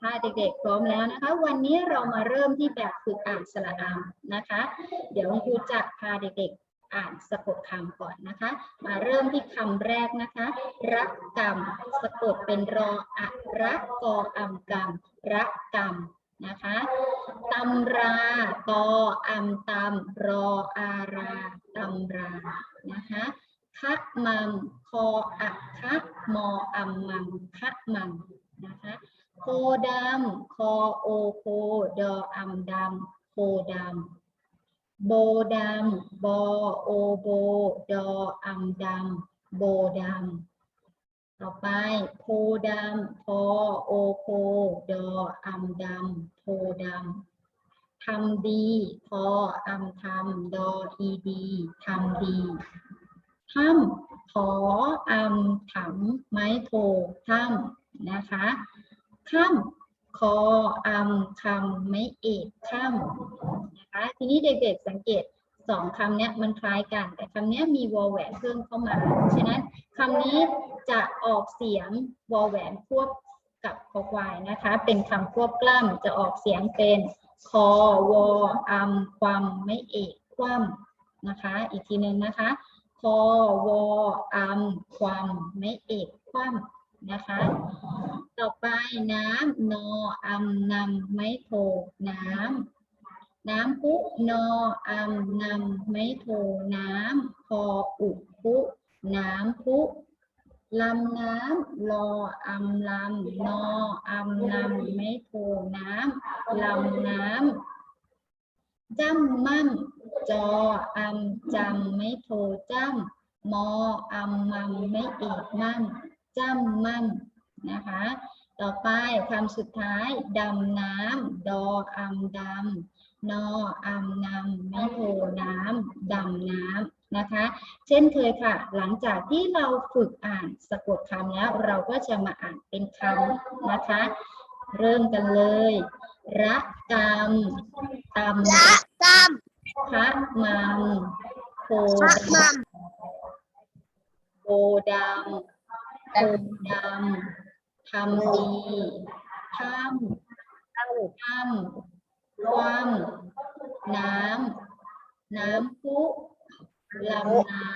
ถ้าเด็กๆพร้อมแล้วนะคะ วันนี้เรามาเริ่มที่แบบฝึกอ่านสระอามนะคะ เดี๋ยวครูจะพาเด็กๆอ่านสะกดคำก่อนนะคะ มาเริ่มที่คำแรกนะคะ รักกรรมสะกดเป็นรออะรักกออำกรรมรักกรรมนะคะตำราตออำตำรออาราตำรานะคะคะมังคออะคะมออัมมังคะมังนะคะ โคดำคอโอโคดออัมดำโคดำโบดำบอโอโบดออัมดำโบดำต่อไปโพดำพอโอโพดออัมดำโพดำทำดีพออัมทำดออีดีทำดีถ้ำขออัมถำไม้โทถ้ำนะคะ ค่ำคออัมคำไม้เอกค่ำนะคะทีนี้เด็กๆสังเกตสองคำเนี้ยมันคล้ายกัน แต่คำเนี้ยมีวอลแหวนเพิ่มเข้ามา ฉะนั้นคำนี้จะออกเสียงวอลแหวนควบกับคอควายนะคะ เป็นคำควบกล้ำจะออกเสียงเป็นคอวออัมความไม่เอกคว่ำนะคะ อีกทีหนึ่งนะคะคอวออัมความไม่เอกคว่ำ นะคะ ต่อไปน้ำนออัมนำไม่โทน้ำน้ำพุนออัมนำไม่โทน้ำพออุพุน้ำพุลำน้ำรออัมลำนออัมนำไม่โทน้ำลำน้ำจ้ำมั่มจออัมจำไม่โทจ้ำมออัมมัมไม่เอกมั่ม จ้ำมั่มนะคะ ต่อไปคำสุดท้ายดำน้ำดออัมดำนออัมนำไม่โทน้ำดำน้ำนะคะ เช่นเคยค่ะ หลังจากที่เราฝึกอ่านสะกดคำแล้ว เราก็จะมาอ่านเป็นคำนะคะ เริ่มกันเลย ระกรรมตำละกรรมพระมังโคพระดมัมำโบดำ โคดำทำดีถ้ำถ้ำความน้ำ น้ำพุลำน้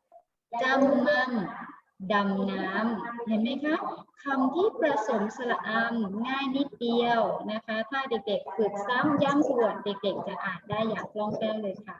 ำจำมั่มดำน้ำ เห็นไหมคะคำที่ผสมสระอามง่ายนิดเดียวนะคะ ถ้าเด็กๆฝึกซ้ำย้ำทวนเด็กๆจะอ่านได้อย่างคล่องแคล่วเลยค่ะ